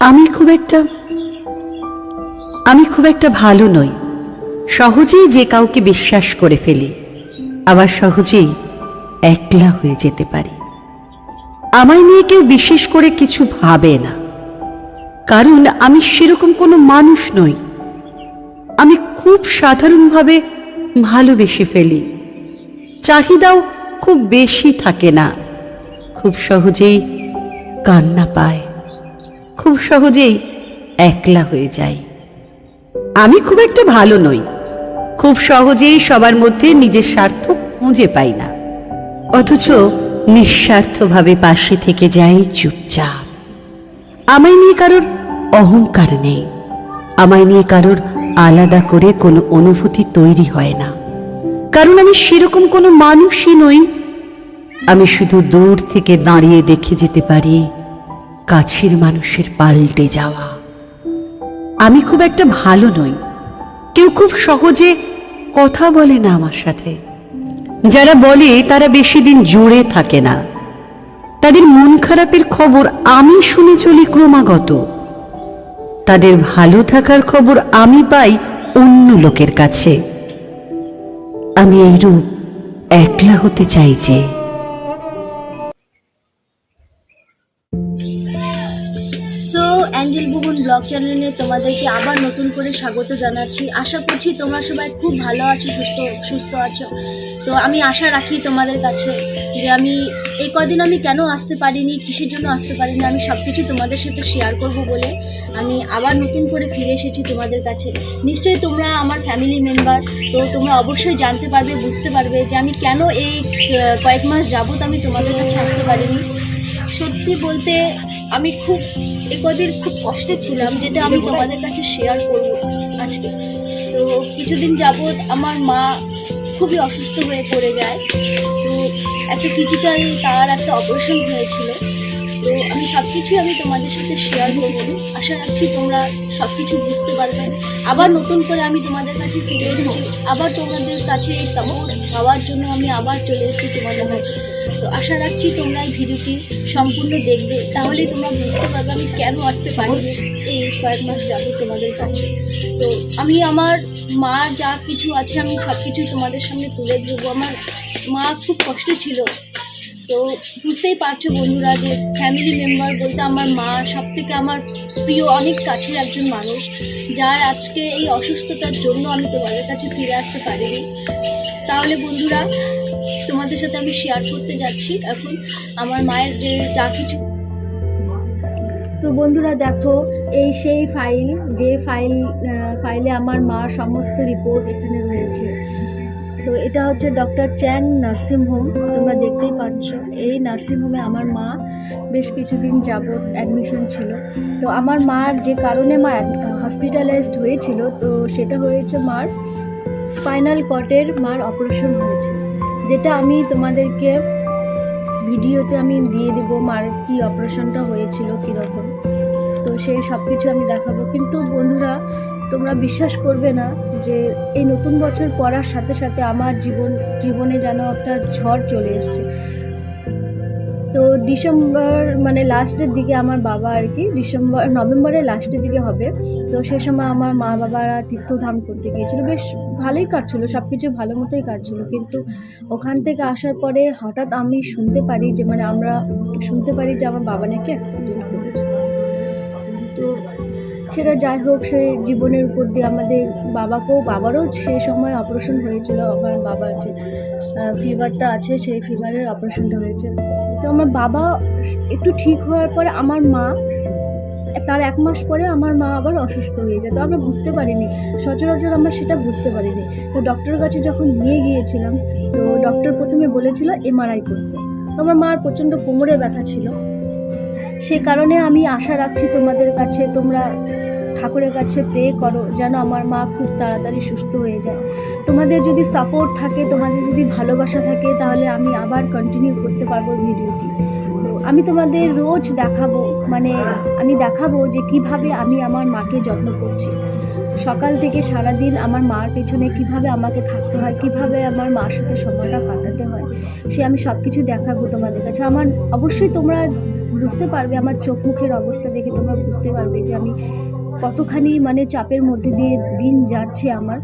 আমি খুব একটা, আমি খুব একটা ভালো নই। সহজেই যে কাউকে বিশ্বাস করে ফেলি, আবার সহজেই একলা হয়ে যেতে পারি। আমায় নিয়ে কেউ বিশেষ করে কিছু ভাবে না। কারণ আমি সেরকম কোনো মানুষ নই। আমি খুব সাধারণভাবে ভালোবেসে ফেলি। চাহিদাও খুব বেশি থাকে না। খুব সহজেই কান্না পায়। খুব সহজেই একলা হয়ে যায়। আমি খুব একটা ভালো নই। খুব সহজেই সবার মধ্যে নিজের স্বার্থ খুঁজে পাই না। অথচ নিঃস্বার্থভাবে পাশে থেকে যাই চুপচাপ। আমায় নিয়ে কারোর অহংকার নেই। আমায় নিয়ে কারোর আলাদা করে কোনো অনুভূতি তৈরি হয় না। কারণ আমি সেরকম কোনো মানুষই নই। আমি শুধু দূর থেকে দাঁড়িয়ে দেখে যেতে পারি। কাছের মানুষের পাল্টে যাওয়া। আমি খুব একটা ভালো নই। কেউ খুব সহজে কথা বলে না আমার সাথে। যারা বলে, তারা বেশি দিন জুড়ে থাকে না। তাদের মন খারাপের খবর আমি শুনে চলি ক্রমাগত। তাদের ভালো থাকার খবর আমি পাই অন্য লোকের কাছে। আমি এইরূপ একলা হতে চাই যে অ্যাঞ্জেল বুবন ব্লগ চ্যানেলে তোমাদেরকে আবার নতুন করে স্বাগত জানাচ্ছি। আশা করছি তোমরা সবাই খুব ভালো আছো, সুস্থ সুস্থ আছো। তো আমি আশা রাখি তোমাদের কাছে যে আমি এই কদিন আমি কেন আসতে পারিনি, কিসের জন্য আসতে পারিনি, আমি সব কিছু তোমাদের সাথে শেয়ার করব বলে আমি আবার নতুন করে ফিরে এসেছি তোমাদের কাছে। নিশ্চয়ই তোমরা আমার ফ্যামিলি মেম্বার তো তোমরা অবশ্যই জানতে পারবে, বুঝতে পারবে যে আমি কেন এই কয়েক মাস যাবত আমি তোমাদের কাছে আসতে পারিনি। সত্যি বলতে আমি খুব, এ কদিন খুব কষ্টে ছিলাম, যেটা আমি তোমাদের কাছে শেয়ার করব আজকে। তো কিছুদিন যাবৎ আমার মা খুবই অসুস্থ হয়ে পড়ে যায়। তো একটা ক্রিটিক্যাল তার একটা অপারেশন হয়েছিল। সব কিছুই আমি তোমাদের সাথে শেয়ার করব। আশা রাখছি তোমরা সব কিছু বুঝতে পারবে। আবার নতুন করে আমি তোমাদের কাছে ফিরে এসেছি। আবার তোমাদের কাছে এই সাপোর্ট পাওয়ার জন্য আমি আবার চলে এসেছি তোমাদের কাছে। তো আশা রাখছি তোমরা এই ভিডিওটি সম্পূর্ণ দেখবে। তাহলেই তোমরা বুঝতে পারবে আমি কেন আসতে পারিনি এই কয়েক মাস যাব তোমাদের কাছে। তো আমি আমার মা যা কিছু আছে আমি সব কিছু তোমাদের সামনে তুলে ধরবো। আমার মা খুব কষ্ট ছিল। তো বুঝতেই পারছ বন্ধুরা যে ফ্যামিলি মেম্বার বলতে আমার মা সব থেকে আমার প্রিয়, অনেক কাছের একজন মানুষ, যার আজকে এই অসুস্থতার জন্য আমি তোমাদের কাছে ফিরে আসতে পারিনি। তাহলে বন্ধুরা, তোমাদের সাথে আমি শেয়ার করতে যাচ্ছি। এখন আমার মায়ের যে যা কিছু তো বন্ধুরা দেখো, এই সেই ফাইল যে ফাইল ফাইলে আমার মার সমস্ত রিপোর্ট এখানে রয়েছে। তো এটা হচ্ছে ডক্টর চ্যাং নার্সিং হোম তোমরা দেখতেই পাচ্ছ। এই নার্সিং হোমে আমার মা বেশ কিছুদিন যাবৎ অ্যাডমিশন ছিল। তো আমার মার যে কারণে মা হসপিটালাইজড হয়েছিল, তো সেটা হয়েছে মার স্পাইনাল কর্ডের মার অপারেশন হয়েছে। যেটা আমি তোমাদেরকে ভিডিওতে আমি দিয়ে দেবো মার কি অপারেশনটা হয়েছিল, কীরকম। তো সেই সব কিছু আমি দেখাবো। কিন্তু বন্ধুরা তোমরা বিশ্বাস করবে না যে এই নতুন বছর পড়ার সাথে সাথে আমার জীবন, জীবনে যেন একটা ঝড় চলে এসছে। তো ডিসেম্বর মানে লাস্টের দিকে আমার বাবা আর কি, ডিসেম্বর, নভেম্বরের লাস্টের দিকে হবে। তো সে সময় আমার মা বাবারা তীর্থধাম করতে গিয়েছিল। বেশ ভালোই কাটছিল সব কিছু ভালো মতোই কাটছিল। কিন্তু ওখান থেকে আসার পরে হঠাৎ আমি শুনতে পারি যে মানে আমরা শুনতে পারি যে আমার বাবা নাকি অ্যাক্সিডেন্ট করেছে। সেটা যাই হোক, সে জীবনের উপর দিয়ে আমাদের বাবাকেও, বাবারও সেই সময় অপারেশন হয়েছিল, আমার বাবার যে ফিভারটা আছে, সেই ফিভারের অপারেশনটা হয়েছে। তো আমার বাবা একটু ঠিক হওয়ার পরে আমার মা, তার এক মাস পরে আমার মা আবার অসুস্থ হয়ে যায়। তো আমরা বুঝতে পারিনি, সচরাচর আমরা সেটা বুঝতে পারিনি। তো ডক্টরের কাছে যখন নিয়ে গিয়েছিলাম, তো ডক্টর প্রথমে বলেছিল এমআরআই করতে। তো আমার মার প্রচণ্ড কোমরে ব্যথা ছিল। সে কারণে আমি আশা রাখছি তোমাদের কাছে তোমরা ঠাকুরের কাছে প্রে করো যেন আমার মা খুব তাড়াতাড়ি সুস্থ হয়ে যায়। তোমাদের যদি সাপোর্ট থাকে, তোমাদের যদি ভালোবাসা থাকে, তাহলে আমি আবার কন্টিনিউ করতে পারব ভিডিওটি। আমি তোমাদের রোজ দেখাবো মানে আমি দেখাবো যে কীভাবে আমি আমার মাকে যত্ন করছি। সকাল থেকে সারা দিন আমার মার পেছনে কীভাবে আমাকে থাকতে হয়, কীভাবে আমার মার সাথে সময়টা কাটাতে হয়, সে আমি সব কিছু দেখাবো তোমাদের কাছে। আমার অবশ্যই তোমরা বুঝতে পারবে, আমার চোখ মুখের অবস্থা দেখে তোমরা বুঝতে পারবে যে আমি কতখানি মানে চাপের মধ্যে দিয়ে দিন যাচ্ছে আমার,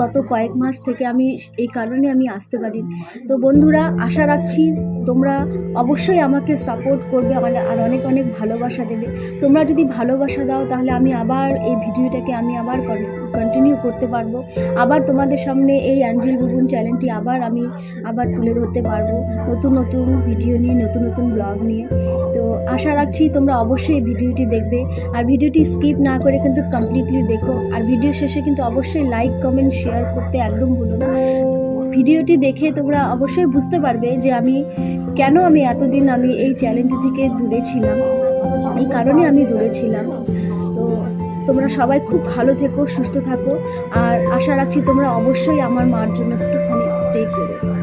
গত কয়েক মাস থেকে আমি এই কারণে আমি আসতে পারি তো বন্ধুরা, আশা রাখছি তোমরা অবশ্যই আমাকে সাপোর্ট করবে, আমার আর অনেক অনেক ভালোবাসা দেবে। তোমরা যদি ভালোবাসা দাও, তাহলে আমি আবার এই ভিডিওটাকে আমি আবার কন্টিনিউ করতে পারব। আবার তোমাদের সামনে এই অ্যাঞ্জেল বুবুন চ্যানেলটি আবার আমি আবার তুলে ধরতে পারব নতুন নতুন ভিডিও নিয়ে, নতুন নতুন ব্লগ নিয়ে। তো আশা রাখছি তোমরা অবশ্যই ভিডিওটি দেখবে। আর ভিডিওটি স্কিপ না করে কিন্তু কমপ্লিটলি দেখো। আর ভিডিও শেষে কিন্তু অবশ্যই লাইক কমেন্ট শেয়ার করতে একদম ভুলো না। ভিডিওটি দেখে তোমরা অবশ্যই বুঝতে পারবে যে আমি কেন আমি এতদিন আমি এই চ্যানেলটি থেকে দূরে ছিলাম। এই কারণে আমি দূরে ছিলাম। তোমরা সবাই খুব ভালো থেকো, সুস্থ থাকো। আর আশা রাখছি তোমরা অবশ্যই আমার মার জন্য একটুখানি প্রে করো